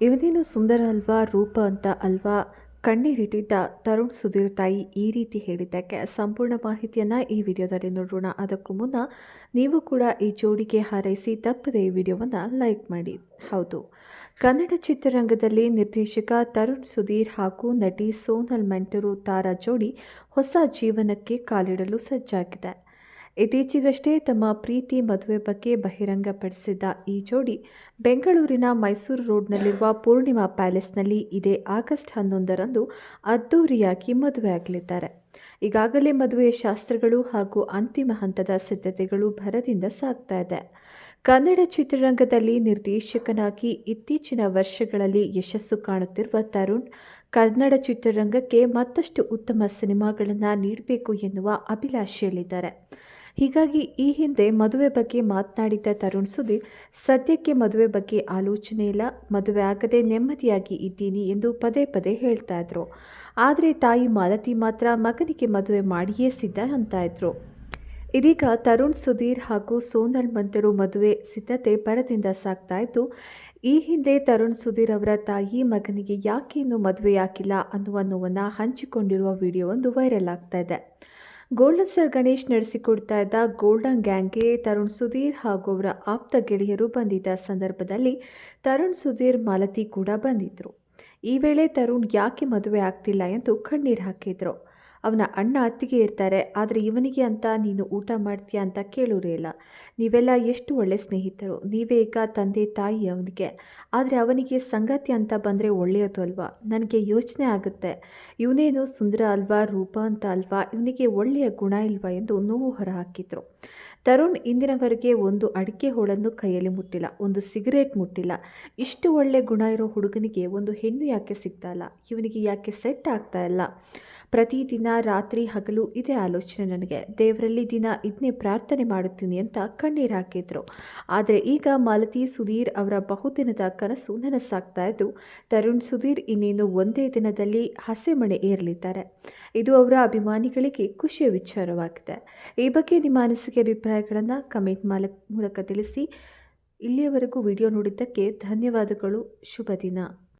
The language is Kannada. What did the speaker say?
ಇವನೇನು ಸುಂದರ ಅಲ್ವಾ, ರೂಪ ಅಂತ ಅಲ್ವಾ? ಕಣ್ಣೀರಿಟ್ಟಿದ್ದ ತರುಣ್ ಸುಧೀರ್ ತಾಯಿ ಈ ರೀತಿ ಹೇಳಿದ್ದಕ್ಕೆ ಸಂಪೂರ್ಣ ಮಾಹಿತಿಯನ್ನು ಈ ವಿಡಿಯೋದಲ್ಲಿ ನೋಡೋಣ. ಅದಕ್ಕೂ ಮುನ್ನ ನೀವು ಕೂಡ ಈ ಜೋಡಿಗೆ ಹಾರೈಸಿ ತಪ್ಪದೆ ಈ ವಿಡಿಯೋವನ್ನು ಲೈಕ್ ಮಾಡಿ. ಹೌದು. ಕನ್ನಡ ಚಿತ್ರರಂಗದಲ್ಲಿ ನಿರ್ದೇಶಕ ತರುಣ್ ಸುಧೀರ್ ಹಾಗೂ ನಟಿ ಸೋನಲ್ ಮೆಂಟರು ತಾರಾ ಜೋಡಿ ಹೊಸ ಜೀವನಕ್ಕೆ ಕಾಲಿಡಲು ಸಜ್ಜಾಗಿದೆ. ಇತ್ತೀಚೆಗಷ್ಟೇ ತಮ್ಮ ಪ್ರೀತಿ ಮದುವೆ ಬಗ್ಗೆ ಬಹಿರಂಗಪಡಿಸಿದ್ದ ಈ ಜೋಡಿ ಬೆಂಗಳೂರಿನ ಮೈಸೂರು ರೋಡ್ನಲ್ಲಿರುವ ಪೂರ್ಣಿಮಾ ಪ್ಯಾಲೇಸ್ನಲ್ಲಿ ಇದೇ ಆಗಸ್ಟ್ ಹನ್ನೊಂದರಂದು ಅದ್ದೂರಿಯಾಗಿ ಮದುವೆಯಾಗಲಿದ್ದಾರೆ ಈಗಾಗಲೇ ಮದುವೆಯ ಶಾಸ್ತ್ರಗಳು ಹಾಗೂ ಅಂತಿಮ ಹಂತದ ಸಿದ್ಧತೆಗಳು ಭರದಿಂದ ಸಾಗ್ತಾ ಇದೆ. ಕನ್ನಡ ಚಿತ್ರರಂಗದಲ್ಲಿ ನಿರ್ದೇಶಕನಾಗಿ ಇತ್ತೀಚಿನ ವರ್ಷಗಳಲ್ಲಿ ಯಶಸ್ಸು ಕಾಣುತ್ತಿರುವ ತರುಣ್, ಕನ್ನಡ ಚಿತ್ರರಂಗಕ್ಕೆ ಮತ್ತಷ್ಟು ಉತ್ತಮ ಸಿನಿಮಾಗಳನ್ನು ನೀಡಬೇಕು ಎನ್ನುವ ಅಭಿಲಾಷೆಯಲ್ಲಿದ್ದಾರೆ. ಹೀಗಾಗಿ ಈ ಹಿಂದೆ ಮದುವೆ ಬಗ್ಗೆ ಮಾತನಾಡಿದ್ದ ತರುಣ್ ಸುಧೀರ್, ಸದ್ಯಕ್ಕೆ ಮದುವೆ ಬಗ್ಗೆ ಆಲೋಚನೆ ಇಲ್ಲ, ಮದುವೆ ಆಗದೆ ನೆಮ್ಮದಿಯಾಗಿ ಇದ್ದೀನಿ ಎಂದು ಪದೇ ಪದೇ ಹೇಳ್ತಾ ಇದ್ರು. ಆದರೆ ತಾಯಿ ಮಾಲತಿ ಮಾತ್ರ ಮಗನಿಗೆ ಮದುವೆ ಮಾಡಿಯೇ ಸಿದ್ಧ ಅಂತ ಇದ್ರು. ಇದೀಗ ತರುಣ್ ಸುಧೀರ್ ಹಾಗೂ ಸೋನಲ್ ಮಂತರು ಮದುವೆ ಸಿದ್ಧತೆ ಪರದಿಂದ ಸಾಗ್ತಾ ಇದ್ದು, ಈ ಹಿಂದೆ ತರುಣ್ ಸುಧೀರ್ ಅವರ ತಾಯಿ ಮಗನಿಗೆ ಯಾಕೆ ಇನ್ನೂ ಮದುವೆಯಾಗಿಲ್ಲ ಅನ್ನುವ ನೋವನ್ನು ಹಂಚಿಕೊಂಡಿರುವ ವಿಡಿಯೋ ಒಂದು ವೈರಲ್ ಆಗ್ತಾ ಇದೆ. ಗೋಲ್ಡನ್ ಸರ್ ಗಣೇಶ್ ನಡೆಸಿಕೊಡ್ತಾ ಇದ್ದ ಗೋಲ್ಡನ್ ಗ್ಯಾಂಗ್ಗೆ ತರುಣ್ ಸುಧೀರ್ ಹಾಗೂ ಅವರ ಆಪ್ತ ಗೆಳೆಯರು ಬಂದಿದ್ದ ಸಂದರ್ಭದಲ್ಲಿ ತರುಣ್ ಸುಧೀರ್ ಮಾಲತಿ ಕೂಡ ಬಂದಿದ್ದರು ಈ ವೇಳೆ ತರುಣ್ ಯಾಕೆ ಮದುವೆ ಆಗ್ತಿಲ್ಲ ಎಂದು ಕಣ್ಣೀರು ಹಾಕಿದ್ರು. ಅವನ ಅಣ್ಣ ಅತ್ತಿಗೆ ಇರ್ತಾರೆ, ಆದರೆ ಇವನಿಗೆ ಅಂತ ನೀನು ಊಟ ಮಾಡ್ತೀಯಾ ಅಂತ ಕೇಳೋರೇ ಇಲ್ಲ. ನೀವೆಲ್ಲ ಎಷ್ಟು ಒಳ್ಳೆ ಸ್ನೇಹಿತರು. ನೀವೇ ಈಗ ತಂದೆ ತಾಯಿ ಅವನಿಗೆ. ಆದರೆ ಅವನಿಗೆ ಸಂಗತಿ ಅಂತ ಬಂದರೆ ಒಳ್ಳೆಯದು ಅಲ್ವಾ? ನನಗೆ ಯೋಚನೆ ಆಗುತ್ತೆ. ಇವನೇನು ಸುಂದರ ಅಲ್ವಾ, ರೂಪ ಅಂತ ಅಲ್ವಾ? ಇವನಿಗೆ ಒಳ್ಳೆಯ ಗುಣ ಇಲ್ವಾ ಎಂದು ನೋವು ಹೊರಹಾಕಿದ್ರು. ತರುಣ್ ಇಂದಿನವರೆಗೆ ಒಂದು ಅಡಿಕೆ ಹೋಳನ್ನು ಕೈಯಲ್ಲಿ ಮುಟ್ಟಿಲ್ಲ, ಒಂದು ಸಿಗರೇಟ್ ಮುಟ್ಟಿಲ್ಲ. ಇಷ್ಟು ಒಳ್ಳೆ ಗುಣ ಇರೋ ಹುಡುಗನಿಗೆ ಒಂದು ಹೆಣ್ಣು ಯಾಕೆ ಸಿಗ್ತಾ ಇಲ್ಲ? ಇವನಿಗೆ ಯಾಕೆ ಸೆಟ್ ಆಗ್ತಾ ಇಲ್ಲ? ಪ್ರತಿದಿನ ರಾತ್ರಿ ಹಗಲು ಇದೇ ಆಲೋಚನೆ ನನಗೆ. ದೇವರಲ್ಲಿ ದಿನ ಇದನ್ನೇ ಪ್ರಾರ್ಥನೆ ಮಾಡುತ್ತೀನಿ ಅಂತ ಕಣ್ಣೀರು ಹಾಕಿದ್ರು. ಆದರೆ ಈಗ ಮಾಲತಿ ಸುಧೀರ್ ಅವರ ಬಹುದಿನದ ಕನಸು ನನಸಾಗ್ತಾ ಇದ್ದು, ತರುಣ್ ಸುಧೀರ್ ಇನ್ನೇನು ಒಂದೇ ದಿನದಲ್ಲಿ ಹಸೆಮಣೆ ಏರಲಿದ್ದಾರೆ. ಇದು ಅವರ ಅಭಿಮಾನಿಗಳಿಗೆ ಖುಷಿಯ ವಿಚಾರವಾಗಿದೆ. ಈ ಬಗ್ಗೆ ನಿಮ್ಮ ಅನಿಸಿಕೆ, ಅಭಿಪ್ರಾಯಗಳನ್ನು ಕಮೆಂಟ್ ಮೂಲಕ ತಿಳಿಸಿ. ಇಲ್ಲಿಯವರೆಗೂ ವಿಡಿಯೋ ನೋಡಿದ್ದಕ್ಕೆ ಧನ್ಯವಾದಗಳು. ಶುಭ ದಿನ.